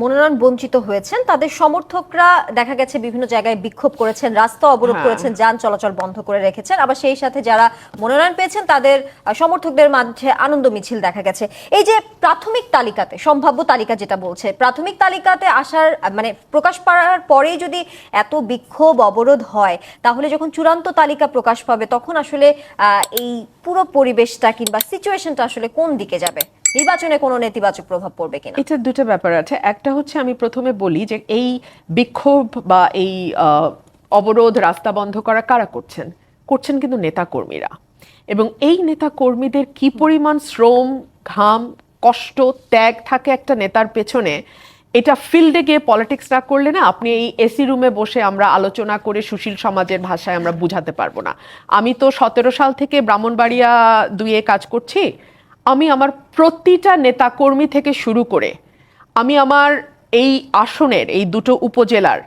মনোনয়ন বঞ্চিত হয়েছেন তাদের সমর্থকরা দেখা গেছে বিভিন্ন জায়গায় বিক্ষোভ করেছেন রাস্তা অবরোধ হ্যাঁ। করেছেন যান চলাচল বন্ধ করে রেখেছেন। আবার সেই সাথে যারা মনোনয়ন পেয়েছেন তাদের সমর্থকদের মাঝে আনন্দ মিছিল দেখা গেছে। এই যে প্রাথমিক তালিকাতে সম্ভাব্য তালিকা যেটা বলছে প্রাথমিক তালিকাতে আসার মানে প্রকাশ পাওয়ার পরেই যদি এত বিক্ষোভ অবরোধ হয় তাহলে যখন চূড়ান্ত তালিকা প্রকাশ পাবে তখন আসলে আহ, এই পুরো পরিবেশটা কিংবা সিচুয়েশনটা আসলে কোন দিকে যাবে? নির্বাচনে কোনো নেতিবাচক প্রভাব পড়বে কিনা? এটার দুটো ব্যাপার আছে। একটা হচ্ছে আমি প্রথমে বলি যে এই বিক্ষোভ বা এই অবরোধ রাস্তা বন্ধ করা কারা করছেন? করছেন কিন্তু নেতা কর্মীরা এবং এই নেতা কর্মীদের কি পরিমাণ শ্রম ঘাম কষ্ট ত্যাগ থাকে একটা নেতার পেছনে এটা ফিল্ডে গিয়ে পলিটিক্স না করলে না আপনি এই এসি রুমে বসে আমরা আলোচনা করে সুশীল সমাজের ভাষায় আমরা বুঝাতে পারব না। আমি তো সতেরো সাল থেকে ব্রাহ্মণবাড়িয়া দুইয়ে কাজ করছি আমি আমার প্রতিটা নেতা কর্মী থেকে শুরু করে আমি আমার এই আসনের এই দুটো উপজেলার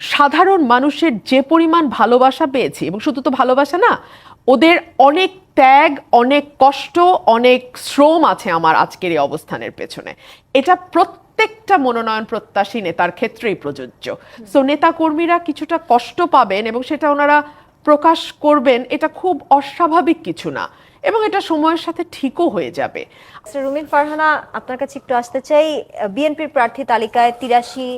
সাধারণ মানুষের যে পরিমাণ ভালোবাসা পেয়েছি এবং শুধু তো ভালোবাসা না ওদের অনেক ত্যাগ অনেক কষ্ট অনেক শ্রম আছে আমার আজকের এই অবস্থানের পেছনে। এটা প্রত্যেকটা মনোনয়ন প্রত্যাশী নেতার ক্ষেত্রেই প্রযোজ্য। সো নেতা কর্মীরা কিছুটা কষ্ট পাবেন এবং সেটা ওনারা প্রকাশ করবেন, এটা খুব অস্বাভাবিক কিছু না এবং এটা সময়ের সাথে ঠিকও হয়ে যাবে। রুমিন ফারহানা, আপনার কাছে একটু আসতে চাই। বিএনপির প্রার্থী তালিকায় তিরাশি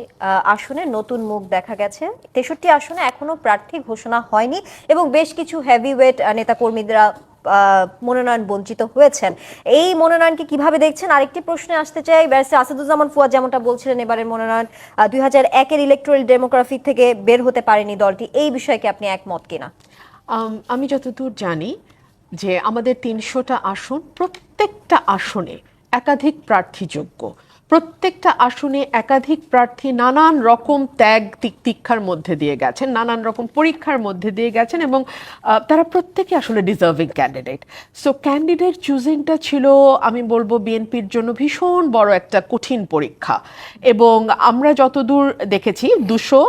আসনে নতুন মুখ দেখা গেছে। তেষট্টি আসনে এখনও প্রার্থী ঘোষণা হয়নি এবং বেশ কিছু হেভিওয়েট নেতাকর্মীরা মনোনয়ন বঞ্চিত হয়েছেন। এই মনোনয়নকে কীভাবে দেখছেন? আরেকটি প্রশ্নে আসতে চাই। ব্যারিস্টার আসাদুজ্জামান ফুয়াদ যেমনটা বলছিলেন, এবারের মনোনয়ন দুই হাজার একের ইলেকট্রাল ডেমোগ্রাফি থেকে বের হতে পারেনি দলটি। এই বিষয়ে কি আপনি একমত কিনা? আমি যতদূর জানি যে আমাদের তিনশোটা আসন প্রত্যেকটা আসনে একাধিক প্রার্থীযোগ্য। প্রত্যেকটা আসনে একাধিক প্রার্থী নানান রকম ত্যাগ তিক্ষার মধ্যে দিয়ে গেছেন, নানান রকম পরীক্ষার মধ্যে দিয়ে গেছেন এবং তারা প্রত্যেকে আসলে ডিজার্ভিং ক্যান্ডিডেট সো ক্যান্ডিডেট চুজিংটা ছিল, আমি বলব বিএনপির জন্য ভীষণ বড় একটা কঠিন পরীক্ষা। এবং আমরা যতদূর দেখেছি, দুশো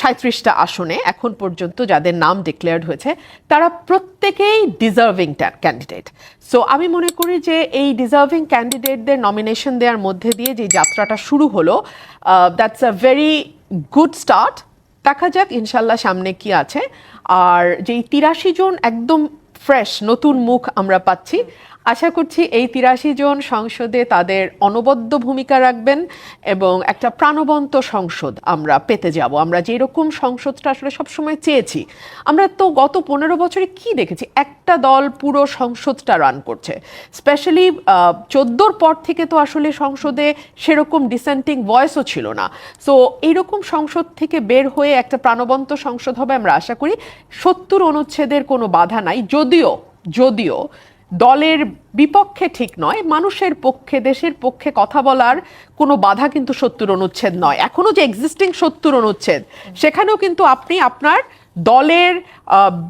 সাঁত্রিশটা আসনে এখন পর্যন্ত যাদের নাম ডিক্লেয়ার্ড হয়েছে, তারা প্রত্যেকেই ডিজার্ভিং ক্যান্ডিডেট সো আমি মনে করি যে এই ডিজার্ভিং ক্যান্ডিডেটদের নমিনেশন দেওয়ার মধ্যে দিয়ে যে যাত্রাটা শুরু হলো that's a very good start দেখা যাক, ইনশাল্লাহ সামনে কি আছে। আর যেই তিরাশি জন একদম ফ্রেশ নতুন মুখ আমরা পাচ্ছি আশা করছি এই তিরাশি জন সংসদে তাদের অনবদ্য ভূমিকা রাখবেন এবং একটা প্রাণবন্ত সংসদ আমরা পেতে যাব। আমরা যেরকম সংসদটা আসলে সবসময় চেয়েছি, আমরা তো গত পনেরো বছরে কি দেখেছি? একটা দল পুরো সংসদটা রান করছে। স্পেশালি চোদ্দোর পর থেকে তো আসলে সংসদে সেরকম ডিসেন্টিং ভয়েসও ছিল না। সো এইরকম সংসদ থেকে বের হয়ে একটা প্রাণবন্ত সংসদ হবে আমরা আশা করি। সত্তর অনুচ্ছেদের কোনো বাধা নাই। যদিও যদিও দলের বিপক্ষে ঠিক নয়, মানুষের পক্ষে, দেশের পক্ষে কথা বলার কোনো বাধা কিন্তু সত্তর অনুচ্ছেদ নয়। এখনও যে এক্সিস্টিং সত্তর অনুচ্ছেদ, সেখানেও কিন্তু আপনি আপনার দলের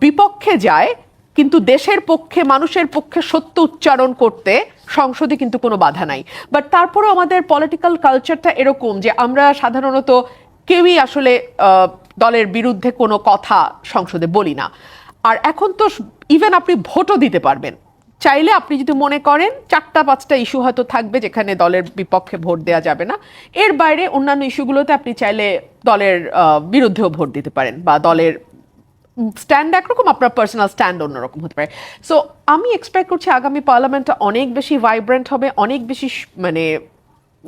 বিপক্ষে যায়, কিন্তু দেশের পক্ষে, মানুষের পক্ষে সত্য উচ্চারণ করতে সংসদে কিন্তু কোনো বাধা নাই। বাট তারপরেও আমাদের পলিটিক্যাল কালচারটা এরকম যে আমরা সাধারণত কেউই আসলে দলের বিরুদ্ধে কোনো কথা সংসদে বলি না। আর এখন তো ইভেন আপনি ভোটও দিতে পারবেন। চাইলে আপনি যদি মনে করেন চারটা, পাঁচটা ইস্যু হয়তো থাকবে যেখানে দলের বিপক্ষে ভোট দেওয়া যাবে না। এর বাইরে অন্যান্য ইস্যুগুলোতে আপনি চাইলে দলের বিরুদ্ধেও ভোট দিতে পারেন বা দলের স্ট্যান্ড একরকম, আপনার পার্সোনাল স্ট্যান্ড অন্যরকম হতে পারে। সো আমি এক্সপেক্ট করছি আগামী পার্লামেন্টটা অনেক বেশি ভাইব্রেন্ট হবে, অনেক বেশি মানে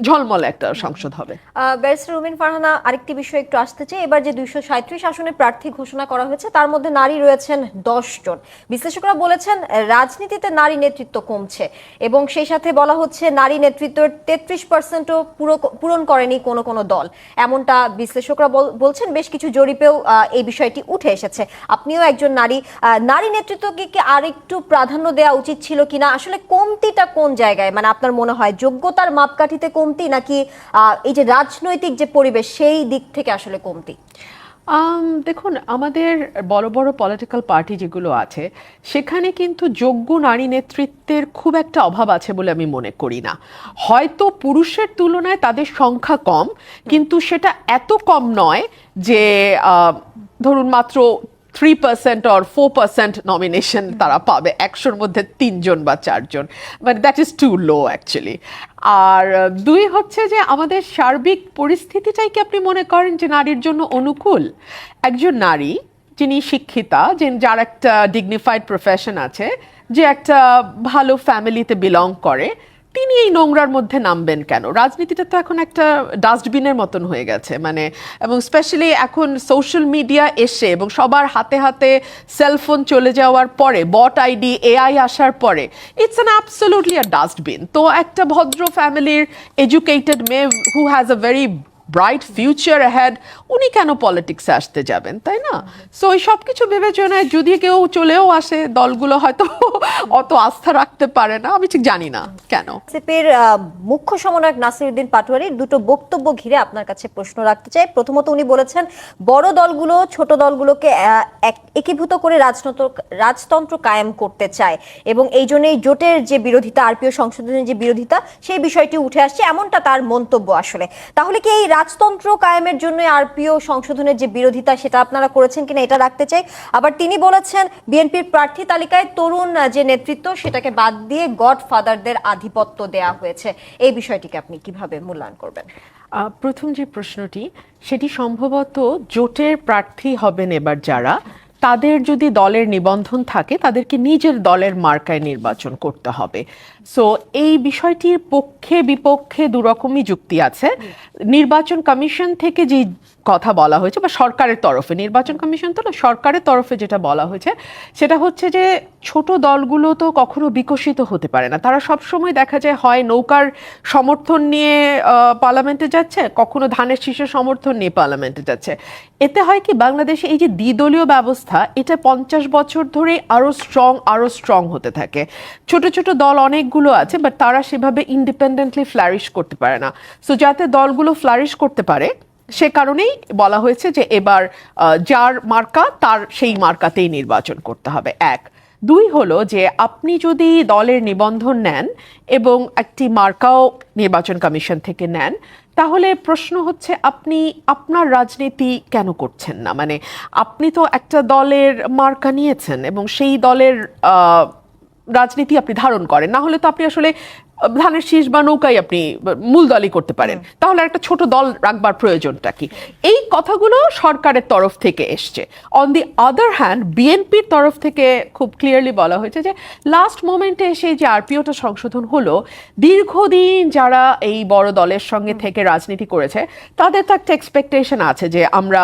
ঝলমল একটা সংসদ হবে। ব্যারিস্টার রুমিন ফারহানা, আরেকটি বিষয় একটু আসতে চাই। এবার যে দুইশো সাঁত্রিশ আসনে প্রার্থী ঘোষণা করা হয়েছে, তার মধ্যে নারী রয়েছেন দশ জন। বিশ্লেষকরা বলেছেন, রাজনীতিতে নারী নেতৃত্ব কমছে এবং সেই সাথে বলা হচ্ছে, নারী নেতৃত্বের তেত্রিশ পার্সেন্টও পুরো, পূরণ করেনি কোনো কোনো দল। এমনটা বিশ্লেষকরা বল- বলছেন, বেশ কিছু জরিপেও এই বিষয়টি উঠে এসেছে। আপনিও একজন নারী নারী নেতৃত্বকে কি আরেকটু প্রাধান্য দেওয়া উচিত ছিল কিনা? আসলে কমতিটা কোন জায়গায়? মানে আপনার মনে হয় যোগ্যতার মাপকাঠিতে কমতি নাকি এই যে রাজনৈতিক যে পরিবেশ, সেই দিক থেকে আসলে কমতি? দেখুন, আমাদের বড় বড় পলিটিক্যাল পার্টি যেগুলো আছে, সেখানে কিন্তু যোগ্য নারী নেতৃত্বের খুব একটা অভাব আছে বলে আমি মনে করি না। হয়তো পুরুষের তুলনায় তাদের সংখ্যা কম, কিন্তু সেটা এত কম নয় যে ধরুন মাত্র three percent or four percent nomination তারা পাবে, একশোর মধ্যে তিনজন বা চারজন। মানে that is too low actually আর দুই হচ্ছে যে আমাদের সার্বিক পরিস্থিতিটাই কি আপনি মনে করেন যে নারীর জন্য অনুকূল? একজন নারী যিনি শিক্ষিতা যে যার একটা ডিগনিফাইড প্রফেশন আছে, যে একটা ভালো ফ্যামিলিতে বিলং করে তিনি এই নোংরার মধ্যে নামবেন কেন? রাজনীতিটা তো এখন একটা ডাস্টবিনের মতন হয়ে গেছে মানে এবং স্পেশালি এখন সোশ্যাল মিডিয়া এসে এবং সবার হাতে হাতে সেলফোন চলে যাওয়ার পরে বট আইডি এআই আসার পরে it's an absolutely a dustbin তো একটা ভদ্র ফ্যামিলির এডুকেটেড মেয়ে who has a very bright future had উনি কেন পলিটিক্সে আসতে যাবেন, তাই না? সো ওই সব কিছু বিবেচনায় যদি কেউ চলেও আসে, দলগুলো হয়তো অত আস্থা রাখতে পারে না, আমি ঠিক জানি না কেন। এনসিপির মুখ্য সমন্বয়ক নাসিরউদ্দিন পাটোয়ারির দুটো বক্তব্য ঘিরে আপনার কাছে প্রশ্ন রাখতে চাই। প্রথমত উনি বলেছেন, বড় দলগুলো ছোট দলগুলোকে এক- একীভূত করে রাজতন্ত্র রাজতন্ত্র কায়েম করতে চায় এবং এই জন্যই জোটের যে বিরোধিতা, আরপিও সংশোধনের যে বিরোধিতা, সেই বিষয়টি উঠে আসছে, এমনটা তার মন্তব্য আসলে। তাহলে কি এই রাজতন্ত্র কায়েমের জন্য আরপিও সংশোধনের যে বিরোধিতা, সেটা আপনারা করেছেন কিনা এটা রাখতে চাই। আবার তিনি বলেছেন, বিএনপির প্রার্থী তালিকায় তরুণ যে নেতৃত্ব, সেটাকে বাদ দিয়ে গডফাদারদের আধিপত্য দেয়া হয়েছে। এই বিষয়টিকে আপনি কীভাবে মূল্যায়ন করবেন? প্রথম যে প্রশ্নটি, সেটি সম্ভবত জোটের প্রার্থী হবেন এবার যারা। তাদের যদি দলের নিবন্ধন থাকে, তাদেরকে নিজের দলের মার্কায় নির্বাচন করতে হবে। সো এই বিষয়টির পক্ষে বিপক্ষে দুরকমই যুক্তি আছে। নির্বাচন কমিশন থেকে যে কথা বলা হয়েছে বা সরকারের তরফে, নির্বাচন কমিশন তো না, সরকারের তরফে যেটা বলা হয়েছে, সেটা হচ্ছে যে ছোট দলগুলো তো কখনো বিকশিত হতে পারে না। তারা সব সময় দেখা যায় হয় নৌকার সমর্থন নিয়ে পার্লামেন্টে যাচ্ছে, কখনো ধানের শীষের সমর্থন নিয়ে পার্লামেন্টে যাচ্ছে। এতে হয় কি, বাংলাদেশে এই যে দ্বিদলীয় ব্যবস্থা, এটা পঞ্চাশ বছর ধরে আরও স্ট্রং আরও স্ট্রং হতে থাকে। ছোট ছোট দল অনেকগুলো আছে বাট তারা সেভাবে ইন্ডিপেন্ডেন্টলি ফ্লারিশ করতে পারে না। সো যাতে দলগুলো ফ্লারিশ করতে পারে সে কারণেই বলা হয়েছে যে এবার যার মার্কা, তার সেই মার্কাতেই নির্বাচন করতে হবে। এক। দুই হলো যে আপনি যদি দলের নিবন্ধন নেন এবং একটি মার্কাও নির্বাচন কমিশন থেকে নেন, তাহলে প্রশ্ন হচ্ছে আপনি আপনার রাজনীতি কেন করছেন না? মানে আপনি তো একটা দলের মার্কা নিয়েছেন এবং সেই দলের রাজনীতি আপনি ধারণ করেন। না হলে তো আপনি আসলে ধানের শীষ বা নৌকাই আপনি মূল দলই করতে পারেন। তাহলে একটা ছোট দল রাখবার প্রয়োজনটা কি? এই কথাগুলো সরকারের তরফ থেকে এসছে। অন দি আদার হ্যান্ড বিএনপির তরফ থেকে খুব ক্লিয়ারলি বলা হয়েছে যে লাস্ট মোমেন্টে এসে যে আরপিওটা সংশোধন হলো দীর্ঘদিন যারা এই বড় দলের সঙ্গে থেকে রাজনীতি করেছে তাদের তো একটা এক্সপেকটেশন আছে যে আমরা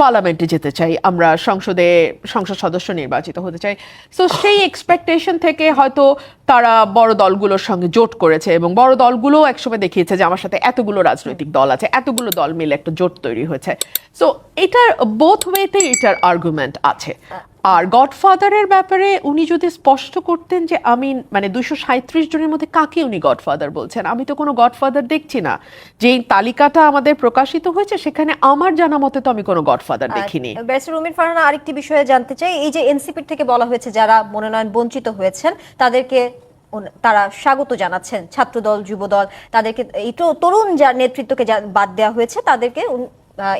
পার্লামেন্টে যেতে চাই আমরা সংসদে সংসদ সদস্য নির্বাচিত হতে চাই। সো সেই এক্সপেকটেশন থেকে হয়তো তারা বড় দলগুলোর সঙ্গে জোট করেছে এবং বড় দলগুলো একসময় দেখিয়েছে যে আমার সাথে এতগুলো রাজনৈতিক দল আছে, এতগুলো দল মিলে একটা জোট তৈরি হয়েছে। সো এটার বোথ ওয়েতে এটার আর্গুমেন্ট আছে। আর গডফাদারের ব্যাপারে উনি যদি স্পষ্ট করতেন যে আমি মানে দুশো সাঁত্রিশ জনের মধ্যে কাকে উনি গডফাদার বলছেন? আমি তো কোনো গডফাদার দেখছি না। যে তালিকাটা আমাদের প্রকাশিত হয়েছে সেখানে আমার জানা মতে তো আমি কোনো গডফাদার দেখিনি। ব্যারিস্টার রুমির ফারহানা আরেকটি বিষয়ে জানতে চাই। এই যে এনসিপি থেকে বলা হয়েছে যারা মনোনয়ন বঞ্চিত হয়েছেন তাদেরকে তারা স্বাগত জানাচ্ছেন। ছাত্রদল যুবদল তাদেরকে এই তো তরুণ যার নেতৃত্বকে বাদ দেওয়া হয়েছে তাদেরকে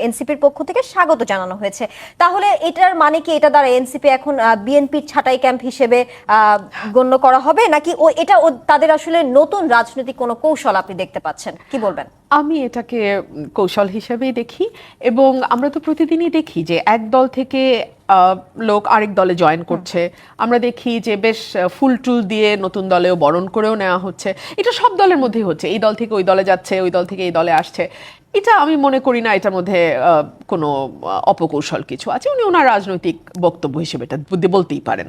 এনসিপির পক্ষ থেকে স্বাগত জানানো হয়েছে। তাহলে এটার মানে কি? এটা দ্বারা এনসিপি এখন বিএনপির ছাটাই ক্যাম্প হিসেবে গণ্য করা হবে? নাকি ও, এটা তাদের আসলে নতুন রাজনৈতিক কোনো কৌশল আপনি দেখতে পাচ্ছেন? কি বলবেন? আমি এটাকে কৌশল হিসেবেই দেখি এবং আমরা তো প্রতিদিনই দেখি যে এক দল থেকে লোক আরেক দলে জয়েন করছে। আমরা দেখি যে বেশ ফুল টুল দিয়ে নতুন দলেও বরণ করেও নেওয়া হচ্ছে। এটা সব দলের মধ্যেই হচ্ছে। এই দল থেকে ওই দলে যাচ্ছে, ওই দল থেকে এই দলে আসছে। এটা আমি মনে করি না এটার মধ্যে কোনো অপকৌশল কিছু আছে। উনি ওনার রাজনৈতিক বক্তব্য হিসেবে এটা বলতেই পারেন।